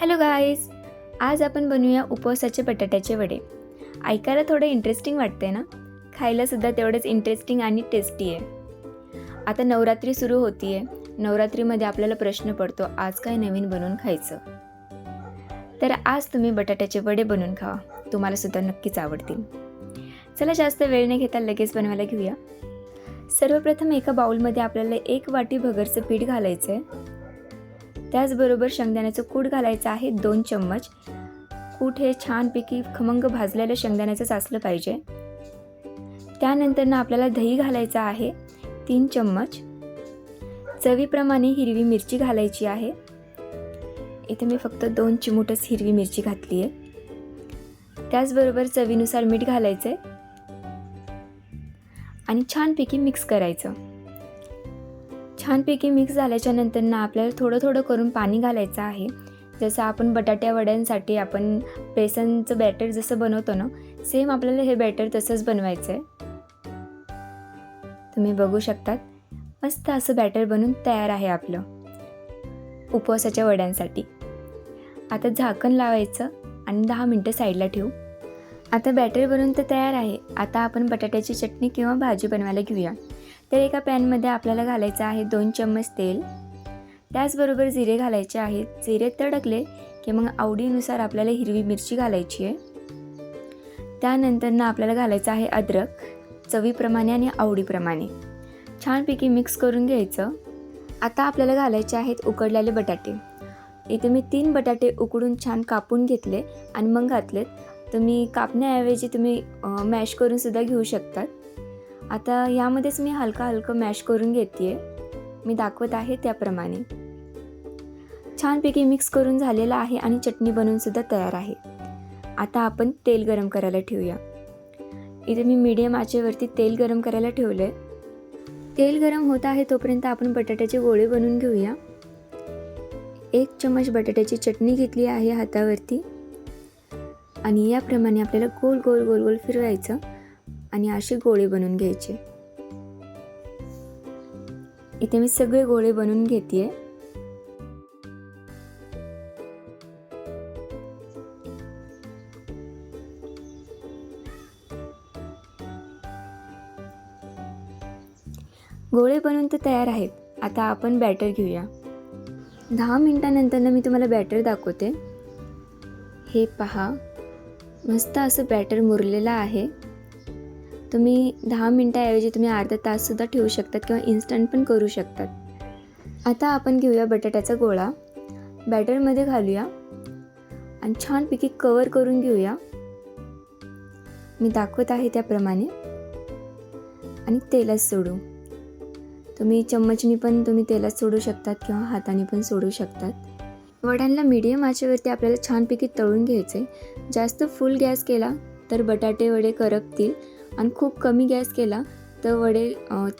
Hello guys आज आपण बनवूया उपवासाचे बटाट्याचे वडे. ऐकायला थोडं इंटरेस्टिंग वाटते ना? खायलासुद्धा तेवढंच इंटरेस्टिंग आणि टेस्टी आहे. आता नवरात्री सुरू होती आहे नवरात्रीमध्ये आपल्याला प्रश्न पडतो आज काय नवीन बनवून खायचं? तर आज तुम्ही बटाट्याचे वडे बनवून खावा. तुम्हालासुद्धा नक्कीच आवडतील. चला जास्त वेळ न घेता लगेच बनवायला घेऊया. सर्वप्रथम एका बाउलमध्ये आपल्याला एक वाटी भगरचं पीठ घालायचं आहे त्याचबरोबर शेंगदाण्याचं कूट घालायचं आहे दोन चम्मच. कूट हे छानपैकी खमंग भाजलेलं शेंगदाण्याचं असलं पाहिजे. त्यानंतर ना आपल्याला दही घालायचं आहे तीन चम्मच. चवीप्रमाणे हिरवी मिरची घालायची आहे. इथे मी फक्त दोन चिमूटच हिरवी मिरची घातली आहे त्याचबरोबर चवीनुसार मीठ घालायचं आहे आणि छानपैकी मिक्स करायचं. छानपैकी मिक्स झाल्याच्यानंतर ना आपल्याला थोडं थोडं करून पाणी घालायचं आहे. जसं आपण बटाट्या वड्यांसाठी आपण बेसनचं बॅटर जसं बनवतो ना सेम आपल्याला हे बॅटर तसंच बनवायचं आहे. तुम्ही बघू शकतात मस्त असं बॅटर बनून तयार आहे आपलं उपवासाच्या वड्यांसाठी. आता झाकण लावायचं आणि दहा मिनटं साईडला ठेवू. आता बॅटर बनवून तर तयार आहे. आता आपण बटाट्याची चटणी किंवा भाजी बनवायला घेऊया. तर एका पॅनमध्ये आपल्याला घालायचं आहे दोन चम्मच तेल. त्याचबरोबर जिरे घालायचे आहेत. जिरे तडकले की मग आवडीनुसार आपल्याला हिरवी मिरची घालायची आहे. त्यानंतर ना आपल्याला घालायचं आहे अद्रक चवीप्रमाणे आणि आवडीप्रमाणे. छानपैकी मिक्स करून घ्यायचं. आता आपल्याला घालायचे आहेत उकडलेले बटाटे. इथे मी तीन बटाटे उकडून छान कापून घेतले आणि मग घातलेत. तुम्ही कापण्याऐवजी तुम्ही मॅश करूनसुद्धा घेऊ शकतात. आता यामध्येच मी हलका हलकं मॅश करून घेते मी दाखवत आहे त्याप्रमाणे. छानपैकी मिक्स करून झालेलं आहे आणि चटणी बनवूनसुद्धा तयार आहे. आता आपण तेल गरम करायला ठेवूया. इथे मी मीडियम आचेवरती तेल गरम करायला ठेवलं आहे तेल गरम होत आहे तोपर्यंत आपण बटाट्याचे गोळे बनवून घेऊया. एक चम्मच बटाट्याची चटणी घेतली आहे हातावरती. आणि याप्रमाणे आपल्याला गोल गोल गोल गोल फिरवायचं. आणि असे गोळे बनवून घ्यायचे. इथे मी सगळे गोळे बनवून घेते गोळे बनवून तर तयार आहेत. आता आपण बॅटर घेऊया. दहा मिनटानंतर मी तुम्हाला बॅटर दाखवते. हे पहा. मस्त असं बॅटर मुरलेलं आहे. तुम्ही दहा मिनटाऐवजी तुम्ही अर्धा ताससुद्धा ठेवू शकतात किंवा इन्स्टंट पण करू शकतात. आता आपण घेऊया बटाट्याचा गोळा. बॅटरमध्ये घालूया. आणि छानपैकी कवर करून घेऊया. मी दाखवत आहे त्याप्रमाणे. आणि तेलात सोडू. तुम्ही चम्मचनी पण तुम्ही तेलात सोडू शकतात किंवा हाताने पण सोडू शकतात. वड्यांना मीडियम आचेवरती आपल्याला छानपैकी तळून घ्यायचे जास्त फुल गॅस केला तर बटाटे वडे करपतील. आणि खूप कमी गॅस केला तर वडे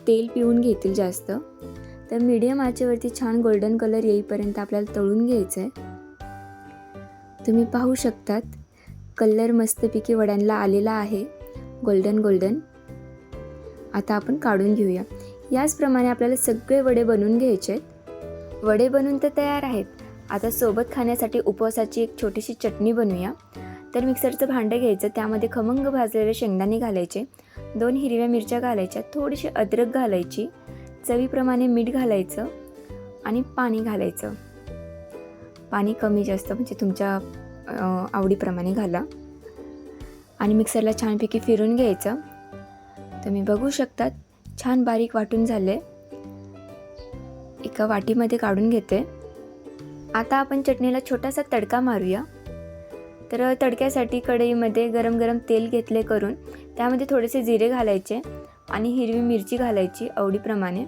तेल पिऊन घेतील जास्त. तर मीडियम आचेवरती छान गोल्डन कलर येईपर्यंत आपल्याला तळून घ्यायचं आहे तुम्ही पाहू शकतात कलर मस्तपैकी वड्यांना आलेला आहे गोल्डन गोल्डन आता आपण काढून घेऊया. याचप्रमाणे आपल्याला सगळे वडे बनवून घ्यायचे आहेत. वडे बनवून तर तयार आहेत. आता सोबत खाण्यासाठी उपवासाची एक छोटीशी चटणी बनवूया. तर मिक्सरचं भांडं घ्यायचं त्यामध्ये खमंग भाजलेले शेंगदाणे घालायचे दोन हिरव्या मिरच्या घालायच्या थोडीशी अद्रक घालायची चवीप्रमाणे मीठ घालायचं आणि पाणी घालायचं. पाणी कमी जास्त म्हणजे तुमच्या आवडीप्रमाणे घाला. आणि मिक्सरला छानपैकी फिरून घ्यायचं. तुम्ही बघू शकतात छान बारीक वाटून झाले. एका वाटीमध्ये काढून घेते. आता आपण चटणीला छोटासा तडका मारूया. तर तडक्यासाठी कढईमध्ये गरम गरम तेल घेतले करून त्यामध्ये थोडेसे जिरे घालायचे आणि हिरवी मिरची घालायची आवडीप्रमाणे.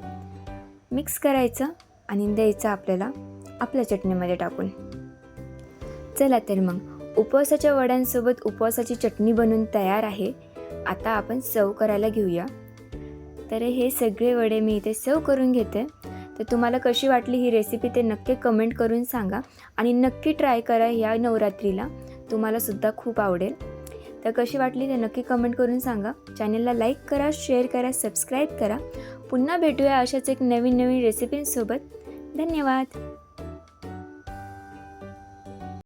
मिक्स करायचं आणि द्यायचं आपल्याला आपल्या चटणीमध्ये टाकून. चला तर मग उपवासाच्या वड्यांसोबत उपवासाची चटणी बनवून तयार आहे. आता आपण सर्व करायला घेऊया. तर हे सगळे वडे मी इथे सर्व करून घेते. तर तुम्हाला कशी वाटली ही रेसिपी ते नक्की कमेंट करून सांगा आणि नक्की ट्राय करा ह्या नवरात्रीला. तुम्हालासुद्धा खूप आवडेल. तर कशी वाटली ते नक्की कमेंट करून सांगा. चॅनलला लाईक करा शेअर करा सबस्क्राईब करा. पुन्हा भेटूया अशाच एक नवीन नवीन रेसिपींसोबत धन्यवाद.